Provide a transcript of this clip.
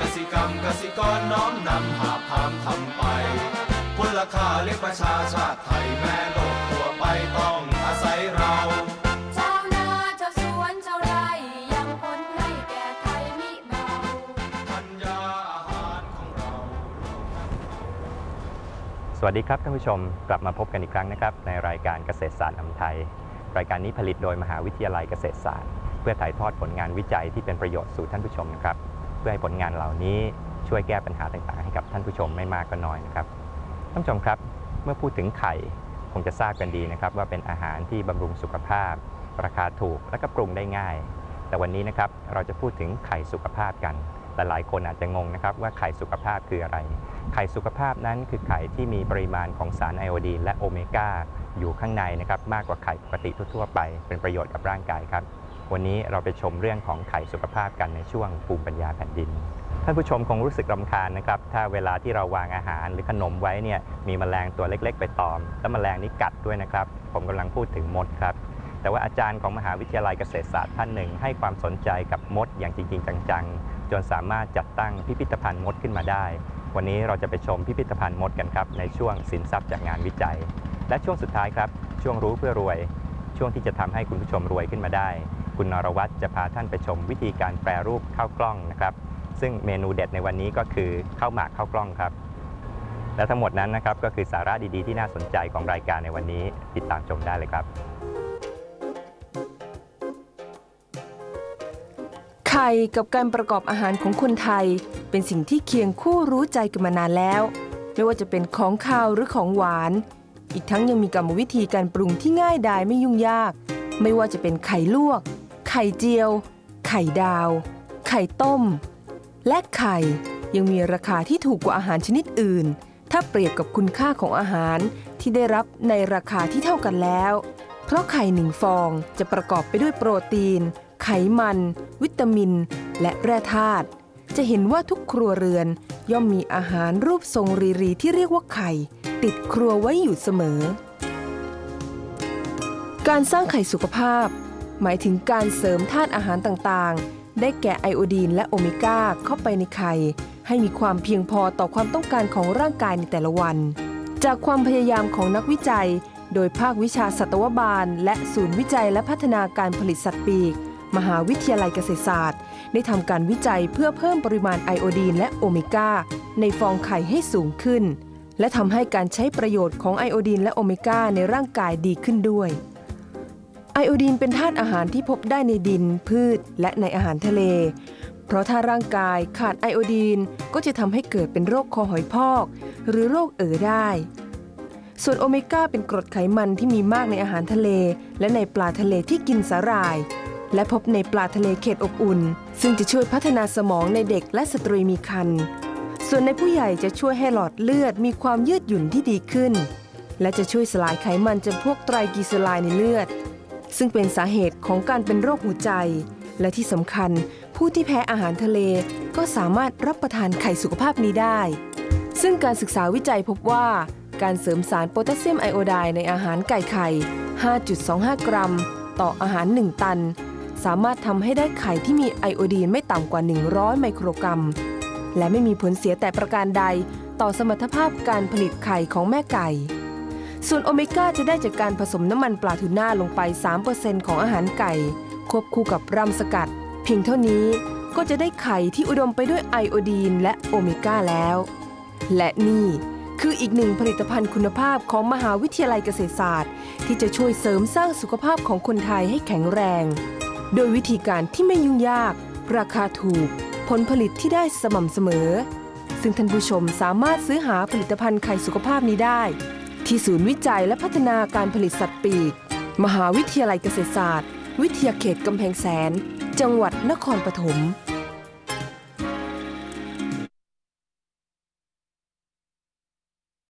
กสิกรรมกสิกรน้อมนำหาพามทำไปคุณค่าเลี้ยงประชาชาติไทยแม่โลกทั่วไปต้องอาศัยเราชาวนาชาวสวนชาวไร่ยังผลให้แก่ไทยมิเบาธัญญาอาหารของเรา สวัสดีครับท่านผู้ชมกลับมาพบกันอีกครั้งนะครับ ในรายการเกษตรศาสตร์นำไทย รายการนี้ผลิตโดยมหาวิทยาลัยเกษตรศาสตร์ เพื่อถ่ายทอดผลงานวิจัยที่เป็นประโยชน์สู่ท่านผู้ชมนะครับ พื่อให้ผลงานเหล่านี้ช่วยแก้ปัญหาต่างๆ ให้กับท่านผู้ชมไม่มากก็น้อยนะครับท่านผู้ชมครับเมื่อพูดถึงไข่คงจะทราบกันดีนะครับ ว่าเป็นอาหารที่บำรุงสุขภาพ ราคาถูกและก็ปรุงได้ง่าย แต่วันนี้นะครับเราจะพูดถึงไข่สุขภาพกันหลายๆคนอาจจะงงนะครับว่าไข่สุขภาพคืออะไร ไข่สุขภาพนั้นคือไข่ที่มีปริมาณของสารไอโอดีนและโอเมก้าอยู่ข้างในนะครับมากกว่าไข่ปกติทั่วๆไป เป็นประโยชน์กับร่างกายครับ วันนี้เราไปชมเรื่องของไข่สุขภาพกันในช่วงภูมิปัญญาแผ่นดิน ท่านผู้ชมคงรู้สึกรำคาญนะครับ ถ้าเวลาที่เราวางอาหารหรือขนมไว้เนี่ยมีแมลงตัวเล็ก ๆ ไปตอม แล้วแมลงนี้กัดด้วยนะครับ ผมกำลังพูดถึงมดครับ แต่ว่าอาจารย์ของมหาวิทยาลัยเกษตรศาสตร์ท่านหนึ่ง ให้ความสนใจกับมดอย่างจริง ๆ จังๆ จนสามารถจัดตั้งพิพิธภัณฑ์มดขึ้นมาได้ วันนี้เราจะไปชมพิพิธภัณฑ์มดกันครับในช่วงสินทรัพย์จากงานวิจัย และช่วงสุดท้ายครับช่วงรู้เพื่อรวย ช่วงที่จะทำให้คุณผู้ชมรวยขึ้นมาได้ คุณนรวัตรจะพาท่านไปชมวิธีการแปรรูปข้าวกล้องนะครับ ซึ่งเมนูเด็ดในวันนี้ก็คือข้าวหมากข้าวกล้องครับ และทั้งหมดนั้นนะครับก็คือสาระดีๆที่น่าสนใจของรายการในวันนี้ ติดตามชมได้เลยครับไข่กับการประกอบอาหารของคนไทย เป็นสิ่งที่เคียงคู่รู้ใจกันมานานแล้ว ไม่ว่าจะเป็นของคาวหรือของหวาน อีกทั้งยังมีกรรมวิธีการปรุงที่ง่ายดายไม่ยุ่งยากไม่ว่าจะเป็นไข่ลวก ไข่เจียว ไข่ดาว ไข่ต้ม และไข่ยังมีราคาที่ถูกกว่าอาหารชนิดอื่น ถ้าเปรียบกับคุณค่าของอาหารที่ได้รับในราคาที่เท่ากันแล้ว เพราะไข่หนึ่งฟองจะประกอบไปด้วยโปรตีน ไขมัน วิตามิน และแร่ธาตุจะเห็นว่าทุกครัวเรือนย่อมมีอาหารรูปทรงรีรีที่เรียกว่าไข่ ติดครัวไว้อยู่เสมอ การสร้างไข่สุขภาพ หมายถึงการเสริมธาตุอาหารต่างๆ ได้แก่ไอโอดีนและโอเมก้าเข้าไปในไข่ ให้มีความเพียงพอต่อความต้องการของร่างกายในแต่ละวัน จากความพยายามของนักวิจัย โดยภาควิชาสัตวบาล และศูนย์วิจัยและพัฒนาการผลิตสัตว์ปีก มหาวิทยาลัยเกษตรศาสตร์ ได้ทำการวิจัยเพื่อเพิ่มปริมาณไอโอดีนและโอเมก้าในฟองไข่ให้สูงขึ้น และทำให้การใช้ประโยชน์ของไอโอดีนและโอเมก้าในร่างกายดีขึ้นด้วย ไอโอดีนเป็นธาตุอาหารที่พบได้ในดิน พืช และในอาหารทะเล เพราะถ้าร่างกายขาดไอโอดีนก็จะทำให้เกิดเป็นโรคคอหอยพอก หรือโรคเอ๋อได้ ส่วนโอเมก้าเป็นกรดไขมันที่มีมากในอาหารทะเล และในปลาทะเลที่กินสาหร่าย และพบในปลาทะเลเขตอบอุ่น ซึ่งจะช่วยพัฒนาสมองในเด็กและสตรีมีครรภ์ส่วนในผู้ใหญ่จะช่วยให้หลอดเลือดมีความยืดหยุ่นที่ดีขึ้น และจะช่วยสลายไขมันจำพวกไตรกลีเซอไรด์ในเลือด ซึ่งเป็นสาเหตุของการเป็นโรคหัวใจ และที่สำคัญ ผู้ที่แพ้อาหารทะเลก็สามารถรับประทานไข่สุขภาพนี้ได้ ซึ่งการศึกษาวิจัยพบว่า การเสริมสารโพแทสเซียมไอโอไดในอาหารไก่ไข่ 5.25 กรัม ต่ออาหาร 1 ตัน สามารถทำให้ได้ไข่ที่มีไอโอดีนไม่ต่ำกว่า 100 ไมโครกรัม และไม่มีผลเสียแต่ประการใด ต่อสมรรถภาพการผลิตไข่ของแม่ไก่ ส่วนโอเมก้าจะได้จากการผสมน้ำมันปลาทูน่าลงไป 3%ของอาหารไก่ ควบคู่กับรำสกัด เพียงเท่านี้ก็จะได้ไข่ที่อุดมไปด้วยไอโอดีนและโอเมก้าแล้ว และนี่คืออีกหนึ่งผลิตภัณฑ์คุณภาพของมหาวิทยาลัยเกษตรศาสตร์ ที่จะช่วยเสริมสร้างสุขภาพของคนไทยให้แข็งแรง โดยวิธีการที่ไม่ยุ่งยาก ราคาถูก ผลผลิตที่ได้สม่ำเสมอ ซึ่งท่านผู้ชมสามารถซื้อหาผลิตภัณฑ์ไข่สุขภาพนี้ได้ ที่ศูนย์วิจัยและพัฒนาการผลิตสัตว์ปีก มหาวิทยาลัยเกษตรศาสตร์ วิทยาเขตกำแพงแสน จังหวัดนครปฐม